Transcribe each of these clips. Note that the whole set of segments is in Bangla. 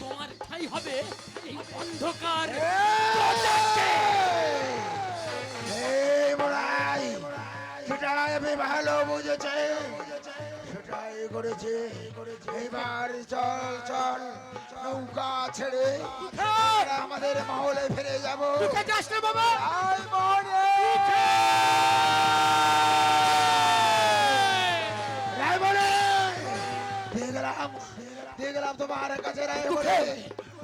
তোমার ঠাই হবে এই অন্ধকার সেটাই আমি ভালো বুঝেছি সেটাই করেছি। এইবার চল চল নৌকা ছেড়ে আমাদের মহলে ফিরে যাব। বাবা। তোমার কাছে রায় বলে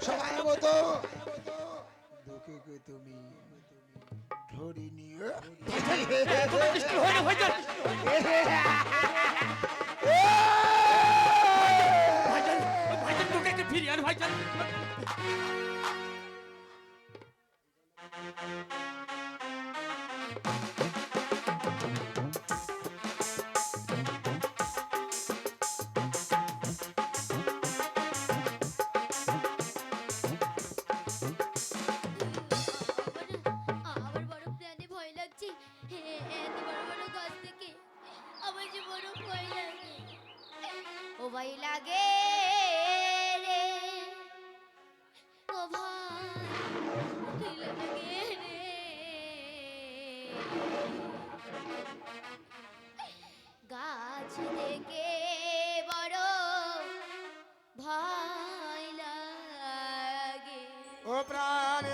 সবাই মতো। দুঃখকে তুমি ধরি নিয়ে ভাইজান ভাইজান তোকে ফিরিয়ার ভাইজান। ভয় লাগে রে। ও গাছ থেকে বড় ভয় লাগে। ও প্রাণ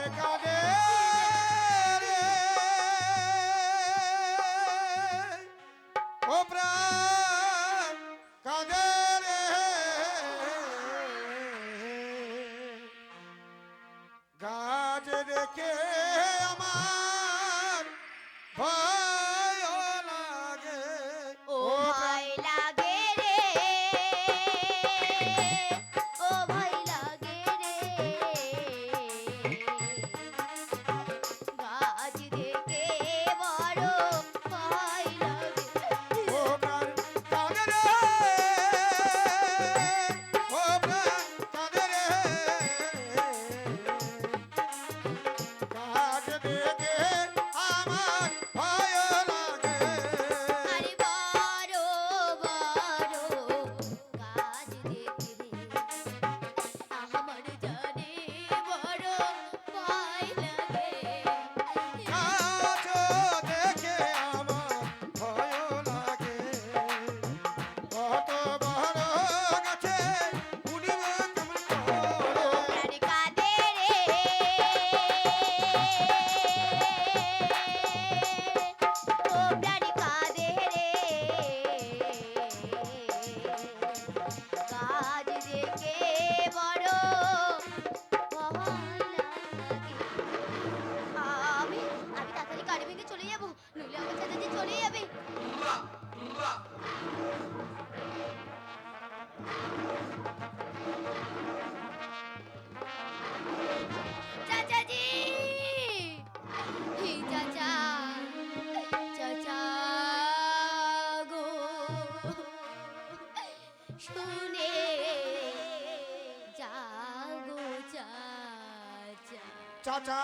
চাচা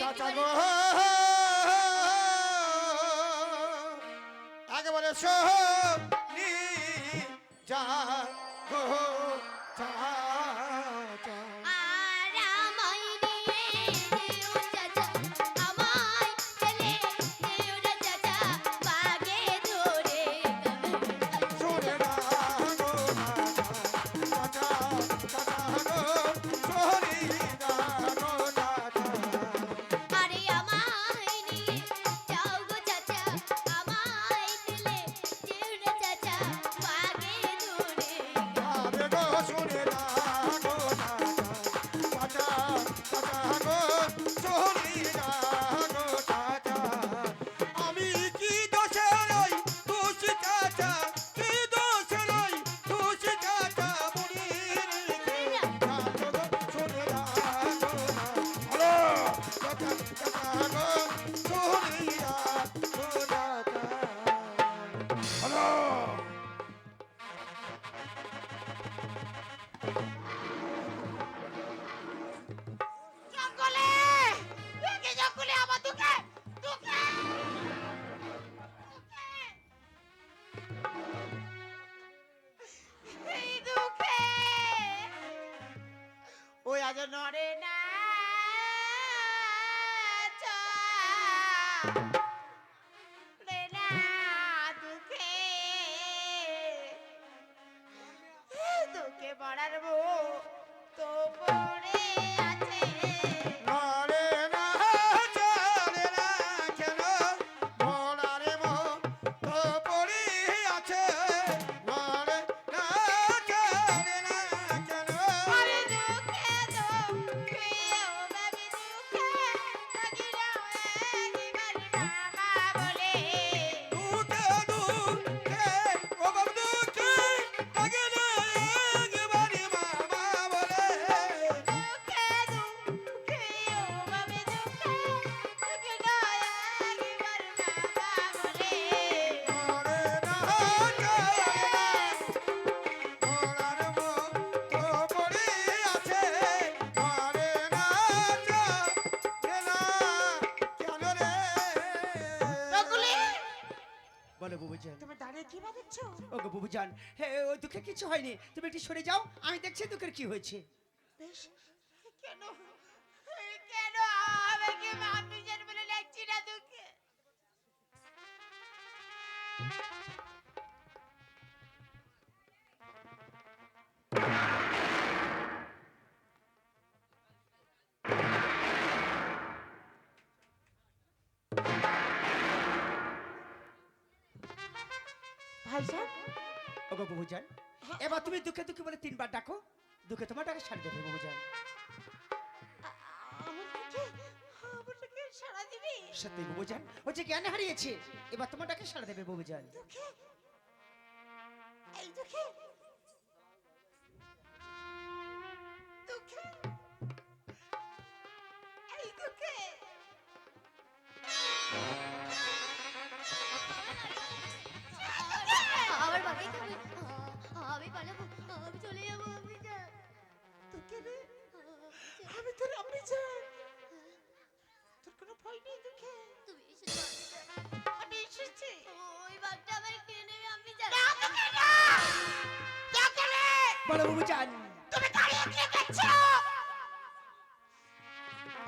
চাচা গো। একেবারে সহ যা গো। চলে ওগো বুবুজান হে, ও দুঃখে কিছু হয়নি। তুমি একটু সরে যাও, আমি দেখছি দুঃখের কি হয়েছে। কেন কেন আমাকে মামিজান বলে লাগছি না দুঃখে? ভাইজান ওগো বহুজান এবার তুমি দুঃখে দুঃখে বলে তিনবার ডাকো দুঃখে তোমার ডাকে সার দেবে বহুজান। দিবি। সত্যি বহুজান ও যে জ্ঞান হারিয়েছে এবার তোমার ডাকে সারা দেবে বহুজান। দুঃখে? এই দুঃখে? রে আমি তোর আমি যাই তোর কোনো ভয় নেই দুঃখে। তুমি এসেছ আমি এসেছি। ওই বাঘটা আমার কিনে নেবে আমি যা না দুঃখে না! দুঃখে রে! বলো বুবুজান তুমি দাঁড়িয়ে কি দেখছ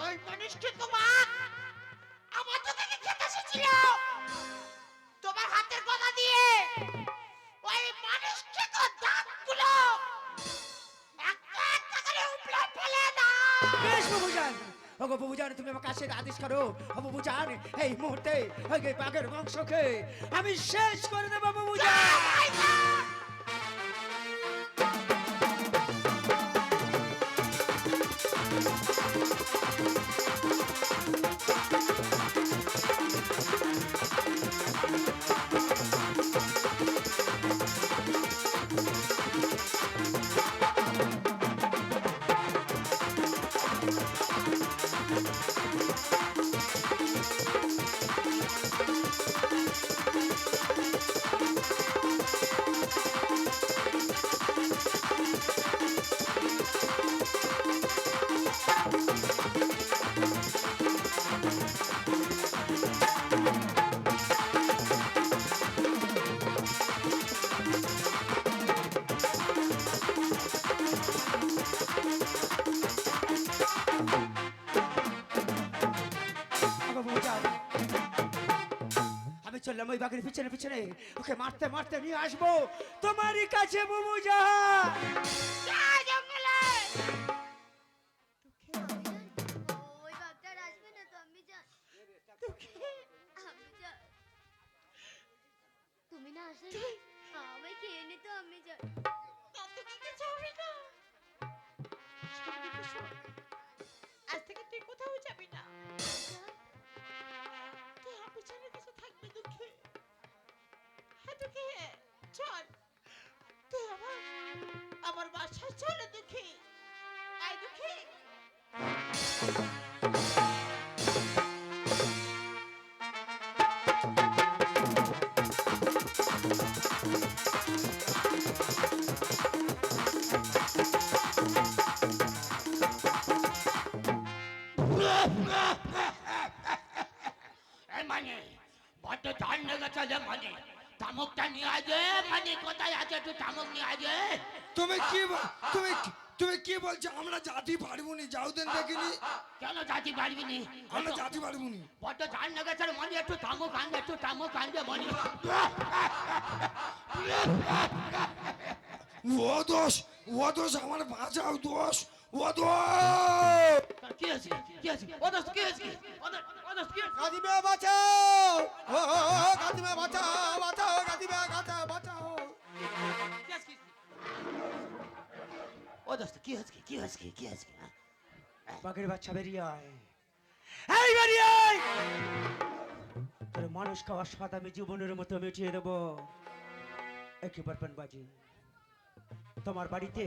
ওই মানুষটি তোমার! আমার তো থেকে খেতে এসেছিল! তোমার হাতের কথা দিয়ে! ওগো বুবুজান তুমি আমাকে কাছে আদেশ করো। ও বুবুজান এই মুহূর্তে ওই বাঘের বংশকে আমি শেষ করে দেবো বুবুজান ওই বাঘের পিছনে পিছনে। ওকে মারতে মারতে নিয়ে আসব। তোমারই কাছে বুবুজান জঙ্গলে এই কেন জাতি পারবি নি আমরা জাতি পারব নি বড্ড জান লেগেছে রে মনি একটু থামো কান্দে একটু থামো কান্দে মনি। ও দোষ ও দোষ আমার বাঁচাও দোষ ও দোষ। কি হয়েছে? কি হয়েছে? ও দোস্ত কি হয়েছে? ও দোস্ত কি হয়েছে? কাদিমে বাঁচাও। ও কাদিমে বাঁচাও বাঁচাও কাদিমে বাঁচাও বাঁচাও। কি হয়েছে? ও দোস্ত কি হয়েছে? কি হয়েছে? কি হয়েছে? হ্যাঁ? বাঘের বাচ্চা বেরিয়ে আয়। এই বেরিয়ে আয়! তোর মানুষ খাওয়ার স্বাদ আমি জীবনের মতো মিটিয়ে দেবো। একই বরপন বাজি। তোমার বাড়িতে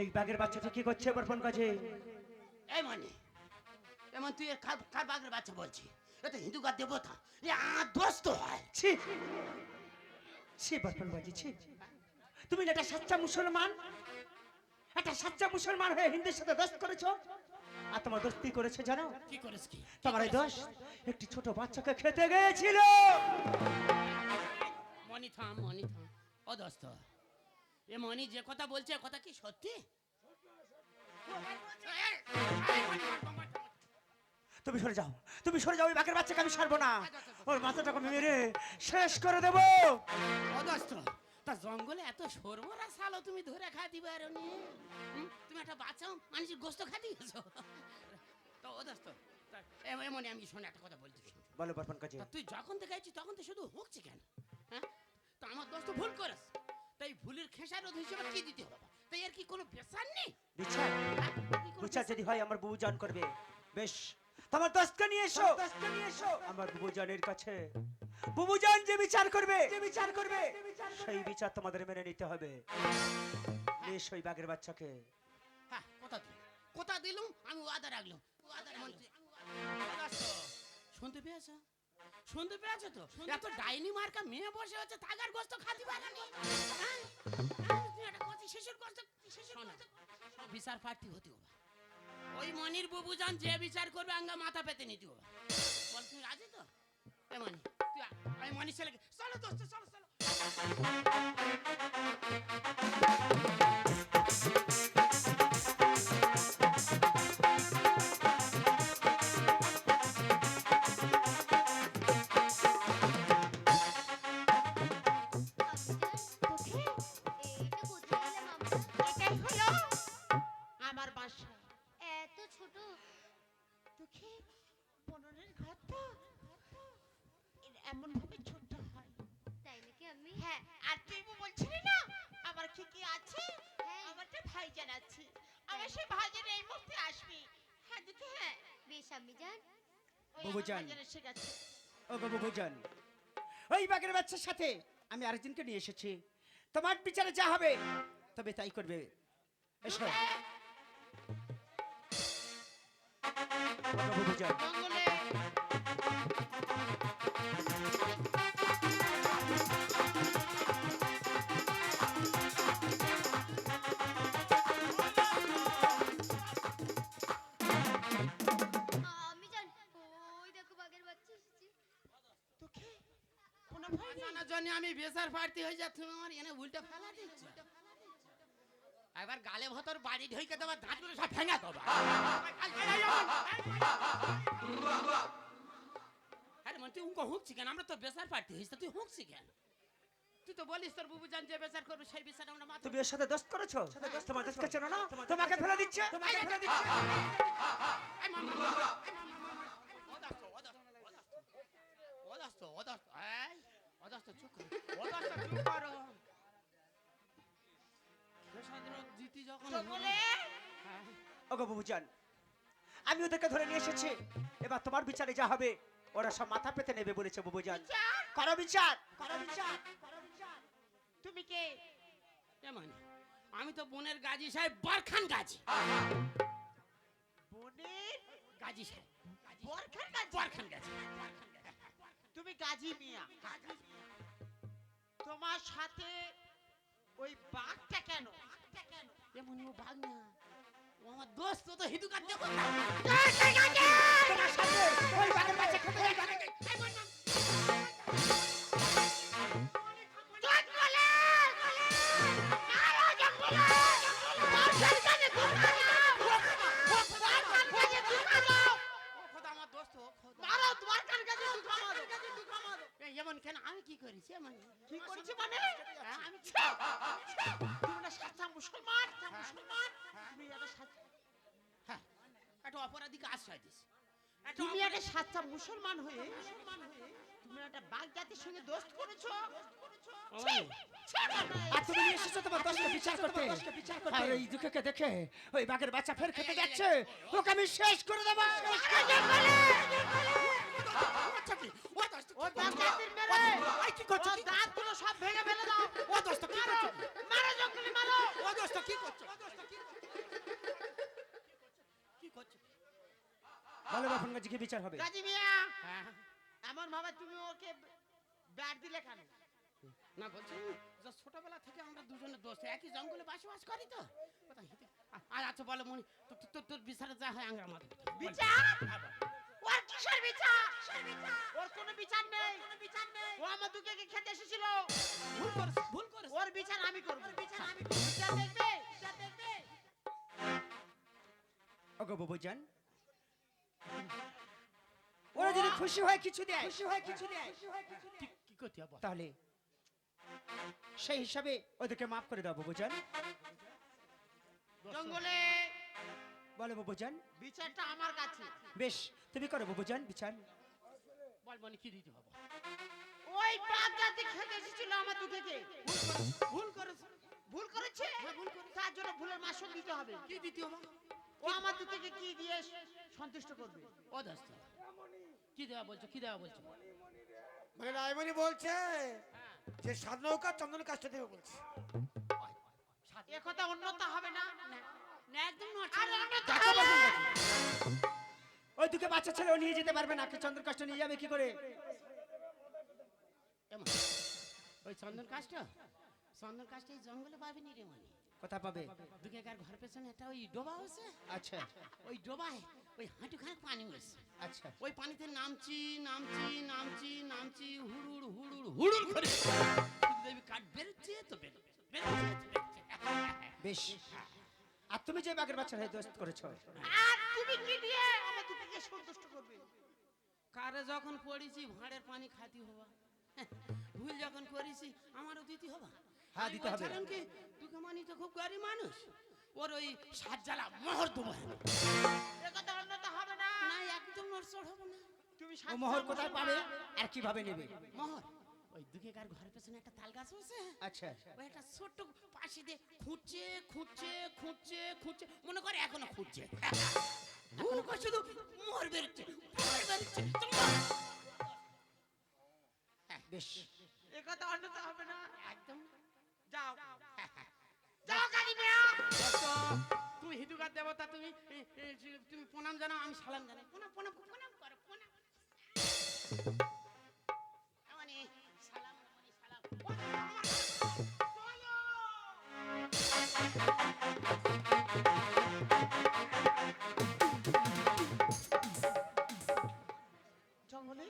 এই বাঘের বাচ্চাটা কি করছে বরপন বাজে? এই মনি এমন তুই কার কার বাগের বাচ্চা বলছি? এ তো হিন্দু কার দেবতা এ আমার দোস্ত হয়। ছি ছি বরপন বাজি ছি। তুমি না একটা সাচ্চা মুসলমান? একটা সাচ্চা মুসলমান হয়ে হিন্দুর সাথে দোস্ত করেছ? আর তোমার দোস্তি করেছে জানো? কি করিস কি? তোমার এই দোষ একটি ছোট বাচ্চাকে খেতে গিয়েছিল। মনি থাম মনি থাম। ও দোস্ত এ মনি যে কথা বলছে কথা কি সত্যি? তুমি সরে যাও তুমি সরে যাও ওই বাঘের বাচ্চাকে আমি ছাড়বো না। ওর মাথাটাকে মেরে শেষ করে দেবো। ও দোস্ত তা জঙ্গলে এত সরবরা সালো তুমি ধরে খাতি পারো নি? তুমি একটা বাচ্চাও মানুষের গোস্ত খাতি গেছো? তো ও দোস্ত তা- এ এ মনি আমি শোনে একটা কথা বলছি। বলো বর্পন কাজে। তুই যখন থেকে আইছিস তখন তো শুধু হুকছি কেন? হ্যাঁ? তো আমার দোস্ত ভুল করেস তাই ভুলের খেসারত হিসেবে কি দিতে হবে? তাই আর কি কোনো পেশার নেই? বিচার। হ্যাঁ? বিচার যদি হয় আমার বউ জান করবে। বেশ তোমার দোস্তকে নিয়ে এসো। নিয়ে এসো। আমার বুবু জানের কাছে। বুবু জান যে বিচার করবে যে বিচার করবে। সেই বিচার তোমাদের মেনে নিতে হবে। বেশ ওই বাঘের বাচ্চাকে। হ্যাঁ কথা দিল কথা দিলুম আমি ওয়াদা রাখলাম। ওয়াদা রাখলাম। শুনতে পেয়েছ? শুনতে পেয়েছ তো? এত ডাইনি মার্কা মেয়ে বসে হচ্ছে থাকার গোস্ত খাতি পারেনি হ্যাঁ? হ্যাঁ, শিশুর গোস্ত শিশুর বিচার প্রার্থী হতে হবে। ওই মনির বুবু যান যে বিচার করবে আঙ্গা মাথা পেতে নিতে হবে। বল তুমি রাজি তো? মনি তুই আমি মনির ছেলেকে চলো দোস্ত চলো চলো। হ্যাঁ হ্যাঁ বেশ আমি যান ওই বাবু আমার যান। ভাইজান এসে গেছে। ও গো বুবুজান ওই বাঘের বাচ্চার সাথে আমি আরেকজনকে নিয়ে এসেছি। তোমার বিচারে যা হবে তবে তাই করবে। এসো। ও আমি বেসার প্রার্থী হয়ে যাচ্ছি আমার এনে উল্টা ফেলা দিচ্ছে এবার গালে ভতর বাড়ি ঢইকে দেবার দাঁতগুলো সব ভেঙে দেবা আরে মানে তুই উঙ্কো হুঁকছি কেন আমরা তো বেসার প্রার্থী হয়েছি তুই হুঁকছি কেন তুই তো বলিস তোর বুবু জান যে বেসার করবে সেই বিচার আমরা মাথা তুমি এর সাথে দোস্ত করেছ তোমার দোস্তকে চেনো না তোমাকে ফেলে দিচ্ছে তোমাকে ফেলে দিচ্ছে ওগো আমি ওদেরকে ধরে নিয়ে এসেছি। এবার তোমার বিচারে যা হবে ওরা সব মাথা পেতে নেবে বলেছে বুবুজান চার করো বিচার? করো বিচার? তুমি কে? এমন আমি তো বোনের গাজী সাহেব বারখান গাজী। বোনের গাজী সাহেব। গাজী? বরখান গাজী? বারখান গাজী তুমি গাজী মিয়া। তোমার সাথে ওই বাঘটা কেন? বাঘটা কেন এমন ও বাঘ না ও আমার দোস্ত তো হিদু কাটতে তোমার সাথে ওই বাঘের কাছে খেতে এমন কেন আমি কি করেছি এমন কি করেছি মানে আমি তুমি না সাচ্চা মুসলমান মুসলমান তুমি একটা সাচ্চা হ্যাঁ একটা অপরাধীকে আশ্রয় দিস তুমি একটা সাচ্চা মুসলমান হয়ে মুসলমান হয়ে তুমি একটা বাঘ জাতির সঙ্গে দোস্ত করেছ খেতে যাচ্ছে ওকে আমি শেষ করে দেবো ও মেরে কি করছ? কি? সব ভেঙে ফেলে দাও। ও দোস্ত কি করছ? মারো জঙ্গলি মারো। ও দোস্ত কি করছ? কি করছ? ভালো বাপন গাছিকে বিচার হবে। গাজী মিয়া হ্যাঁ। এমন ভাবে তুমি ওকে ব্যাট দিলে কেন? না বলছি যে ছোটবেলা থেকে আমরা দুজনে দোস্ত একই জঙ্গলে বসবাস করি তো। আর আচ্ছা বলো মনি তোর তোর বিচারে যা হয় আঙ্গা আমাদের বিচার? কিসের বিচার। ওর কোনো বিচার নেই। ও আমার দুকে খেতে এসেছিল? ভুল করেছ ভুল করেছ। ওর বিচার আমি করব। বিচার আমি বিচার দেখবে? বিচার দেখবে? ওগো বাবুজান। ওরা যদি খুশি হয় কিছু দেয়। খুশি হয় কিছু দেয়। কি কি করতে হবে? তাহলে সেই হিসাবে ওদেরকে মাফ করে দাও বাবুজান। দোস্ত, জঙ্গলে বলো বাবুজান। বিচারটা আমার কাছে। বেশ তুমি করো বাবুজান বিচার। বল মনি কি দিতে হবে? ওই বাঘ জাতি খেতে এসেছিল আমার দুকে ভুল করেছ। ভুল করেছে? হ্যাঁ, ভুল করেছে। তার জন্য ভুলের মাসুল দিতে হবে। কি দিতে হবে? ও আমার দুকে কি দিয়ে সন্তুষ্ট করবে? ও দোস্ত কি দেওয়া বলছো? কি দেওয়া বলছো? মানে রায়মণি বলছে যে সাত নৌকা চন্দন কাজটা দেবে বলছে। এ কথা অন্যতা হবে না। না। ওই দুকে বাচ্চা ছেলেও নিয়ে যেতে পারবে না চন্দ্র কাষ্ট নিয়ে যাবে কি করে? ওই চন্দন কাজটা? চন্দন কাজটা এই জঙ্গলে পাবিনি রে মানে। কথা পাবে? দুকে কার ঘর পেছনে একটা ওই ডোবা আছে। আচ্ছা। ওই ডোবায় ওই হাঁটু খানে পানি হয়েছে আচ্ছা। ওই পানিতে নামছি নামছি নামছি নামছি হুড়ুড় হুড়ুড় হুড়ুড় করে। দেখবি কাঠ বেরোচ্ছে তো বেরোচ্ছে। বেশ। আর তুমি যে বাঘের বাচ্চা হয়ে দোস্ত করেছ? আর তুমি কি দিয়ে আমার দুকে সন্তুষ্ট করবে? কারে যখন পড়েছি ভাঁড়ের পানি খাতি হবা। ভুল যখন করেছি আমারও দিতে হবা। হ্যাঁ, দিতে হবে। বলছিলাম কি তুকে মানি তো খুব গরিব মানুষ। ওর ওই সাত জ্বালা মোহর দেবো আমি। এ কথা অন্যতা হবে না। না একদম নড়চড় হব না। তুমি ও মোহর কোথায় পাবে। আর কীভাবে নেবে? মোহর। ওই দুকে কার ঘরের পেছনে একটা তাল গাছ আছে? আচ্ছা। ওই একটা ছোট্ট পাশে দিয়ে খুঁজছে খুঁজছে খুঁজছে খুঁজছে মনে করে এখনও খুঁজছে। শুধু বেরোচ্ছে বেরোচ্ছে বেশ। এ কথা অন্যতা হবে না। একদম। যাও। যাও। গাড়ি মিয়া। তুমি হিন্দুকার দেবতা তুমি তুমি প্রণাম জানাও আমি সালাম জানাই। প্রণাম প্রণাম প্রণাম করো প্রণাম। জঙ্গলে?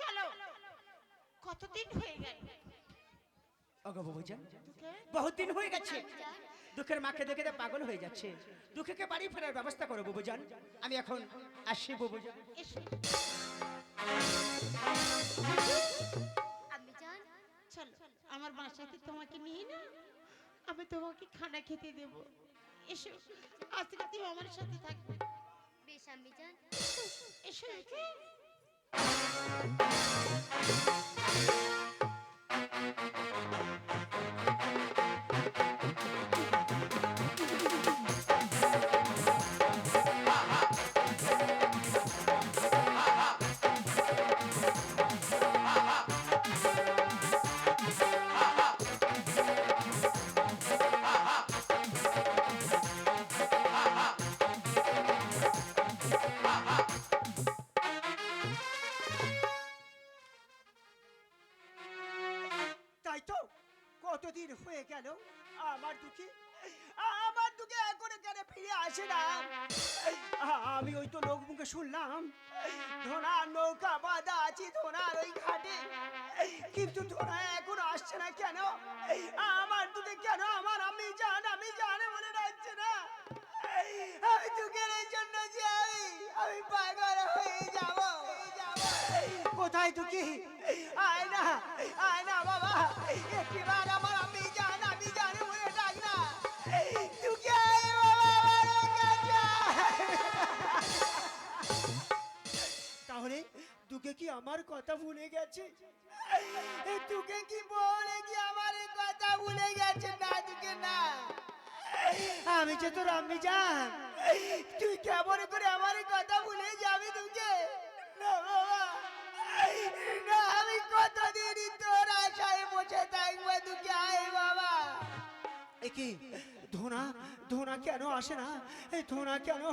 চলো। কতদিন হয়ে গেল? ওগো বাবুজান বহুত দিন হয়ে গেছে। দুঃখের মাকে দেখে তো পাগল হয়ে যাচ্ছে। দুঃখকে বাড়ি ফেরার ব্যবস্থা করো বাবুজান। আমি এখন আসি বাবুজান আমার বাসাতে তোমাকে নিয়ে না আমি তোমাকে খানা খেতে দেব। এসো আজকে তুমি আমার সাথে থাকবে। বেশ আমি জান এসো এসো। তাই আমি ওই তো লোক মুখে শুনলাম ধোনার নৌকা বাঁধা আছে ধোনার ওই ঘাটে। কিন্তু ধোনা এখনও আসছে না কেন? আমার দুঃখে কেন? আমার আমি জান আমি জান বলে ডাকছে না। আমি দুঃখের এই জন্য যে আমি আমি পাগল হয়ে যাব। কোথায় দুঃখী আয় না আয় না বাবা। একটিবার আমার আমার কথা ভুলে গেছে। তোকে কি বলে কি আমার কথা ভুলে গেছে? না, তোকে না। আমি যে তোর আমি জান, তুই কেমন করে আমার কথা ভুলে যাবি তোকে? না, বাবা। না, আমি কতদিন তোর আশায় বসে থাকব তোকে? আয় বাবা। কি? ধোনা ধোনা কেন আসে না? এই ধোনা কেন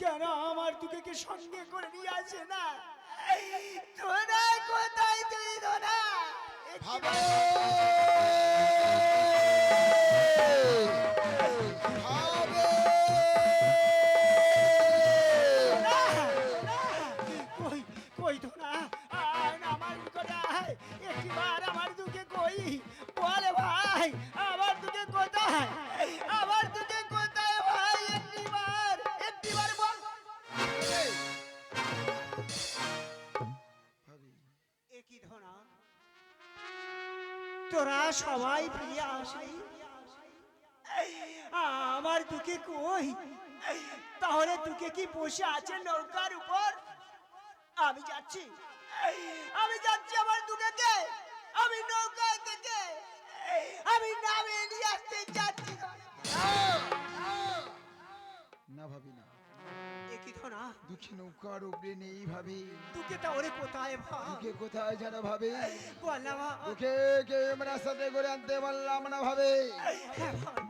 কেন আমার তোকে কি সঙ্গে করে নিয়ে আসে না? ধোনা কোথায় তুই ধোনা ভাবে তোরা সবাই ফিরে আসলি আমার দুকে কই? তাহলে তুকে কি বসে আছে নৌকার উপর? আমি যাচ্ছি। আমি যাচ্ছি আমার দুটোকে আমি নৌকা থেকে আমি নামে দুঃখী নৌকার উপরে নেই ভাবি। তুকে তাহলে কোথায় ভাব কোথায় যেন ভাবে? বল কে আমরা সাথে করে আনতে পারলাম না ভাবে?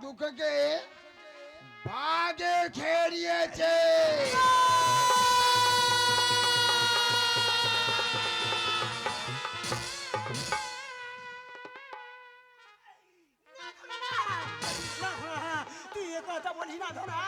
দুঃখকে বাগে ধনা, তুই এ কথা বলিস না ধনা